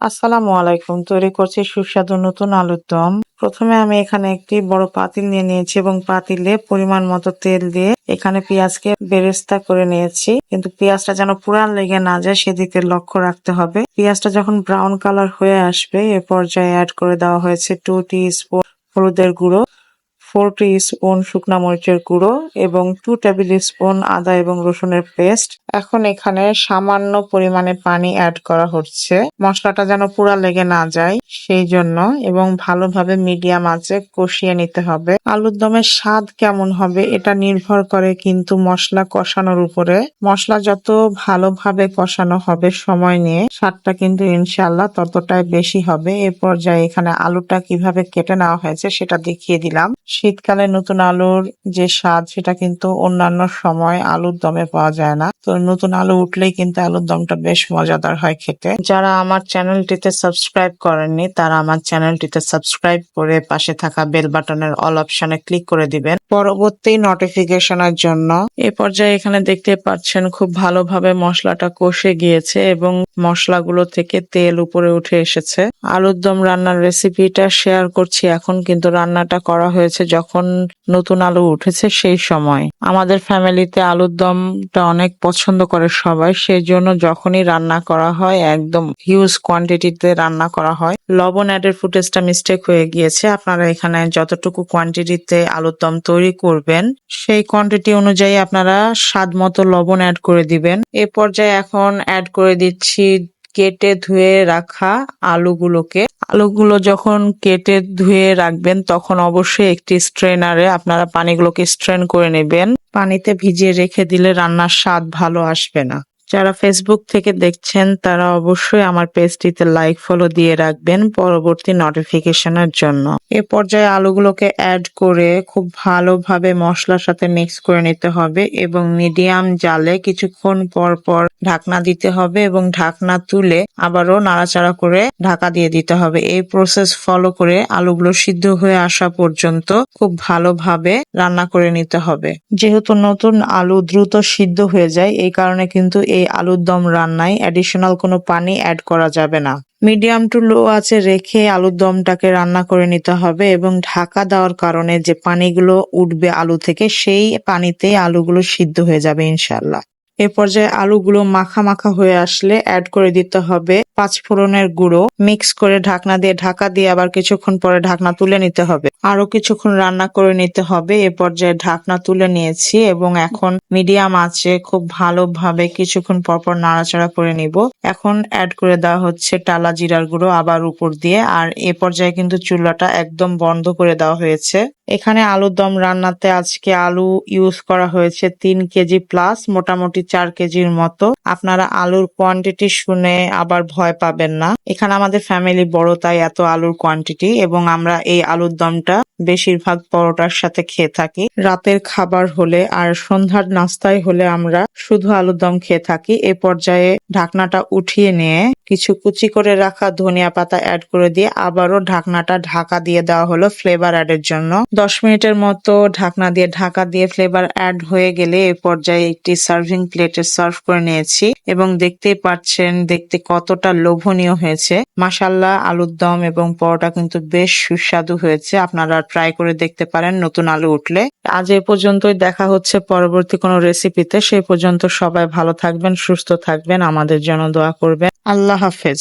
আসসালামু আলাইকুম। তৈরি করছি সুস্বাদু নতুন আলুর দম। প্রথমে আমি এখানে একটি বড় পাতিল নিয়ে নিয়েছি এবং পাতিলে পরিমাণ মতো তেল দিয়ে এখানে পেঁয়াজকে বেরেস্তা করে নিয়েছি। কিন্তু পেঁয়াজটা যেন পুরান লেগে না যায়, সেদিকে লক্ষ্য রাখতে হবে। পেঁয়াজটা যখন ব্রাউন কালার হয়ে আসবে, এ পর্যায়ে অ্যাড করে দেওয়া হয়েছে টু টি স্পুন হলুদের গুঁড়ো। ফোর টি স্পুন শুকনা মরিচের গুঁড়ো এবং টু টেবিল স্পুন আদা এবং রসুনের পেস্ট এখন এখানে সামান্য পরিমাণে পানি অ্যাড করা হচ্ছে। মশলাটা যেন পুরা লেগে না যায়, সেই জন্য এবং ভালোভাবে মিডিয়াম আঁচে কষিয়ে নিতে হবে। আলুর দমের স্বাদ কেমন হবে এটা নির্ভর করে কিন্তু মশলা কষানোর উপরে। মশলা যত ভালোভাবে কষানো হবে সময় নিয়ে, স্বাদটা কিন্তু ইনশাল্লাহ ততটাই বেশি হবে। এ পর্যায়ে এখানে আলুটা কীভাবে কেটে নেওয়া হয়েছে সেটা দেখিয়ে দিলাম। শীতকালে নতুন আলুর যে স্বাদ, সেটা কিন্তু অন্যান্য সময় আলুর দমে পাওয়া যায় না। তো নতুন আলু উঠলেই কিন্তু আলুর দমটা বেশ মজাদার হয় খেতে। যারা আমার চ্যানেলটিতে সাবস্ক্রাইব করেননি, তারা আমার চ্যানেলটিতে সাবস্ক্রাইব করে পাশে থাকা বেল বাটনের অল অপশনে ক্লিক করে দিবেন। পরবর্তী নোটিফিকেশনের জন্য এ পর্যায়ে এখানে দেখতে পাচ্ছেন খুব ভালোভাবে মশলাটা কষে গিয়েছে এবং মশলাগুলো থেকে তেল উপরে উঠে এসেছে। আলুর দম রান্নার রেসিপিটা শেয়ার করছি। এখন কিন্তু রান্নাটা করা হয়েছে যখন নতুন আলু উঠেছে সেই সময়। আমাদের ফ্যামিলিতে আলুর দমটা অনেক পছন্দ করে সবাই সেই জন্য যখনই রান্না করা হয় একদম হিউজ কোয়ান্টিটিতে রান্না করা হয়। লবণ অ্যাডের ফুটেজটা মিস্টেক হয়ে গিয়েছে। আপনারা এখানে যতটুকু কোয়ান্টিটিতে আলুর দম তৈরি করবেন, সেই কোয়ান্টিটি অনুযায়ী আপনারা স্বাদ মতো লবণ অ্যাড করে দিবেন। এ পর্যায়ে এখন অ্যাড করে দিচ্ছি কেটে ধুয়ে রাখা আলুগুলোকে। আলুগুলো যখন কেটে ধুয়ে রাখবেন, তখন অবশ্যই একটি স্ট্রেনারে আপনারা পানিগুলোকে স্ট্রেন করে নেবেন। পানিতে ভিজিয়ে রেখে দিলে রান্নার স্বাদ ভালো আসবে না। যারা ফেসবুক থেকে দেখছেন, তারা অবশ্যই আমার পেজটিতে লাইক, ফলো দিয়ে রাখবেন পরবর্তী নোটিফিকেশনের জন্য। এ পর্যায়ে আলুগুলোকে অ্যাড করে খুব ভালোভাবে মশলার সাথে মিক্স করে নিতে হবে এবং মিডিয়াম জালে কিছুক্ষণ পর পর ঢাকনা দিতে হবে এবং ঢাকনা তুলে আবারও নাড়াচাড়া করে ঢাকা দিয়ে দিতে হবে। এই প্রসেস ফলো করে আলুগুলো সিদ্ধ হয়ে আসা পর্যন্ত খুব ভালোভাবে রান্না করে নিতে হবে। যেহেতু নতুন আলু দ্রুত সিদ্ধ হয়ে যায়, এই কারণে কিন্তু এই আলুর দম রান্নায় অ্যাডিশনাল কোনো পানি অ্যাড করা যাবে না। মিডিয়াম টু লো আছে রেখে আলুর দমটাকে রান্না করে নিতে হবে এবং ঢাকা দেওয়ার কারণে যে পানিগুলো উঠবে আলু থেকে, সেই পানিতেই আলুগুলো সিদ্ধ হয়ে যাবে ইনশাল্লাহ এ পর্যায়ে আলুগুলো মাখা মাখা হয়ে আসলে অ্যাড করে দিতে হবে। পাঁচ ফোড়নের গুঁড়ো মিক্স করে ঢাকনা দিয়ে ঢাকা দিয়ে আবার কিছুক্ষণ পরে ঢাকনা তুলে নিতে হবে। আরও কিছুক্ষণ রান্না করে নিতে হবে। এ পর্যায়ে ঢাকনা তুলে নিয়েছি এবং এখন মিডিয়াম আছে, খুব ভালোভাবে কিছুক্ষণ পরপর নাড়াচাড়া করে নিব। এখন অ্যাড করে দেওয়া হচ্ছে টালা জিরার গুঁড়ো আবার উপর দিয়ে। আর এ পর্যায়ে কিন্তু চুলাটা একদম বন্ধ করে দেওয়া হয়েছে। এখানে আলুর দম রান্নাতে আজকে আলু ইউজ করা হয়েছে তিন কেজি প্লাস মোটামুটি চার কেজির মতো। আপনারা আলুর কোয়ান্টিটি শুনে আবার ভয় পাবেন না। এখানে আমাদের ফ্যামিলি বড়, তাই এত আলুর কোয়ান্টিটি এবং আমরা এই আলুর দমটা বেশিরভাগ পরোটার সাথে খেয়ে থাকি। রাতের খাবার হলে আর সন্ধ্যার নাস্তায় হলে আমরা শুধু আলুর দম খেয়ে থাকি। এ পর্যায়ে ঢাকনাটা উঠিয়ে নিয়ে কিছু কুচি করে রাখা ধনিয়া পাতা অ্যাড করে দিয়ে আবারও ঢাকনাটা ঢাকা দিয়ে দেওয়া হলো ফ্লেভার অ্যাডের জন্য। দশ মিনিটের মতো ঢাকনা দিয়ে ঢাকা দিয়ে ফ্লেভার অ্যাড হয়ে গেলে এ পর্যায়ে একটি সার্ভিং প্লেটে সার্ভ করে নিয়েছি এবং দেখতেই পাচ্ছেন, দেখতে কতটা লোভনীয় হয়েছে। মাসাল্লাহ আলুর দম এবং পরোটা কিন্তু বেশ সুস্বাদু হয়েছে। আপনারা ট্রাই করে দেখতে পারেন নতুন আলু উঠলে। আজ এ পর্যন্তই, দেখা হচ্ছে পরবর্তী কোনো রেসিপিতে সেই পর্যন্ত সবাই ভালো থাকবেন, সুস্থ থাকবেন, আমাদের জন্য দোয়া করবেন। আল্লাহ হাফেজ।